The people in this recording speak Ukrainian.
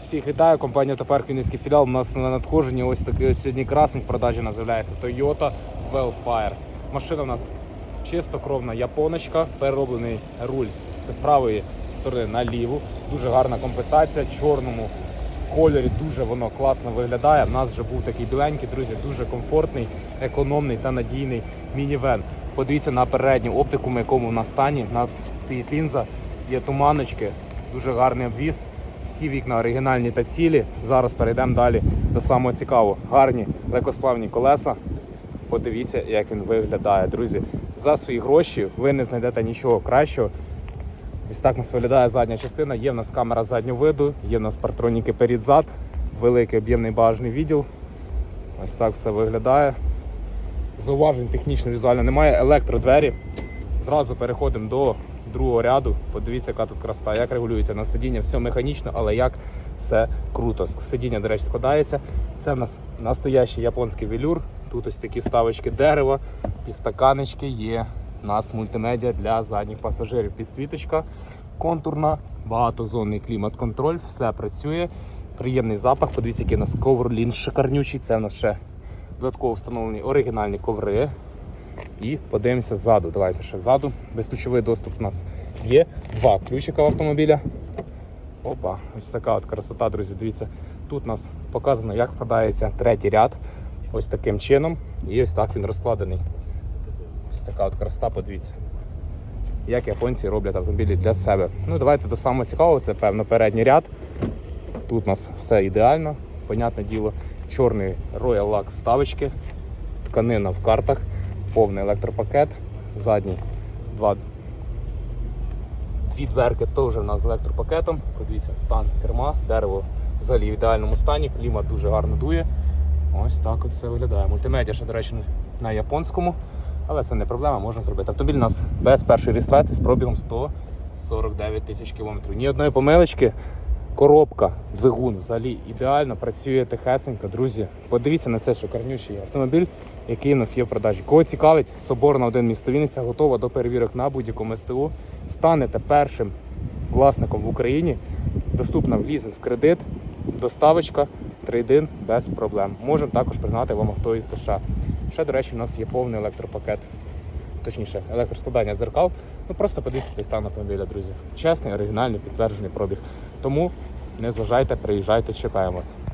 Всіх вітаю, компанія Топар Київський філіал. У нас на надходженні ось такий ось сьогодні красень в продажі називається Toyota Wellfire. Машина у нас чистокровна японочка, перероблений руль з правої сторони на ліву. Дуже гарна комплектація, в чорному кольорі дуже воно класно виглядає. У нас вже був такий біленький, друзі, дуже комфортний, економний та надійний мінівен. Подивіться на передню оптику, в якому в нас стані. У нас стоїть лінза, є туманочки, дуже гарний обвіз. Всі вікна оригінальні та цілі. Зараз перейдемо далі до самого цікавого. Гарні легкосплавні колеса. Подивіться, як він виглядає, друзі. За свої гроші ви не знайдете нічого кращого. Ось так у нас виглядає задня частина. Є в нас камера заднього виду, є в нас партроніки перед-зад, великий об'ємний багажний відділ. Ось так все виглядає. Зауважень технічно візуально немає. Електродвері. Зразу переходимо до другого ряду. Подивіться, яка тут краса, як регулюється на сидіння, все механічно, але як все круто. Сидіння, до речі, складається. Це в нас настоящий японський велюр. Тут ось такі вставочки дерева, підстаканечки є. У нас мультимедіа для задніх пасажирів. Підсвіточка контурна, багатозонний клімат-контроль, все працює. Приємний запах. Подивіться, який у нас коврлін шикарнючий. Це в нас ще додатково встановлені оригінальні коври. І подивимося ззаду. Давайте ще ззаду. Безключовий доступ у нас є. Два ключика в автомобіля. Опа, ось така от красота, друзі. Дивіться, тут у нас показано, як складається третій ряд. Ось таким чином. І ось так він розкладений. Ось така от красота, подивіться. Як японці роблять автомобілі для себе. Ну, давайте до самого цікавого, це певно передній ряд. Тут у нас все ідеально, понятне діло. Чорний Royal Lock вставочки, тканина в картах, повний електропакет, задній два Дві дверки теж у нас з електропакетом. Подивіться, стан керма, дерево взагалі в ідеальному стані, клімат дуже гарно дує. Ось так от все виглядає. Мультимедіа ще, до речі, на японському, але це не проблема, можна зробити. Автомобіль у нас без першої реєстрації з пробігом 149 тисяч кілометрів. Ні одної помилочки. Коробка, двигун взагалі ідеально працює тихесенько, друзі. Подивіться на це шикарнючий автомобіль, який у нас є в продажі. Кого цікавить, соборна один місто Вінниця готова до перевірок на будь-якому СТУ. Станете першим власником в Україні. Доступна в лізинг в кредит, доставочка, трейдин без проблем. Можемо також пригнати вам авто із США. Ще, до речі, у нас є повний електропакет, точніше, електроскладання дзеркал. Ну просто подивіться цей стан автомобіля, друзі. Чесний, оригінальний, підтверджений пробіг. Тому не зважайте, приїжджайте, чекаємо вас.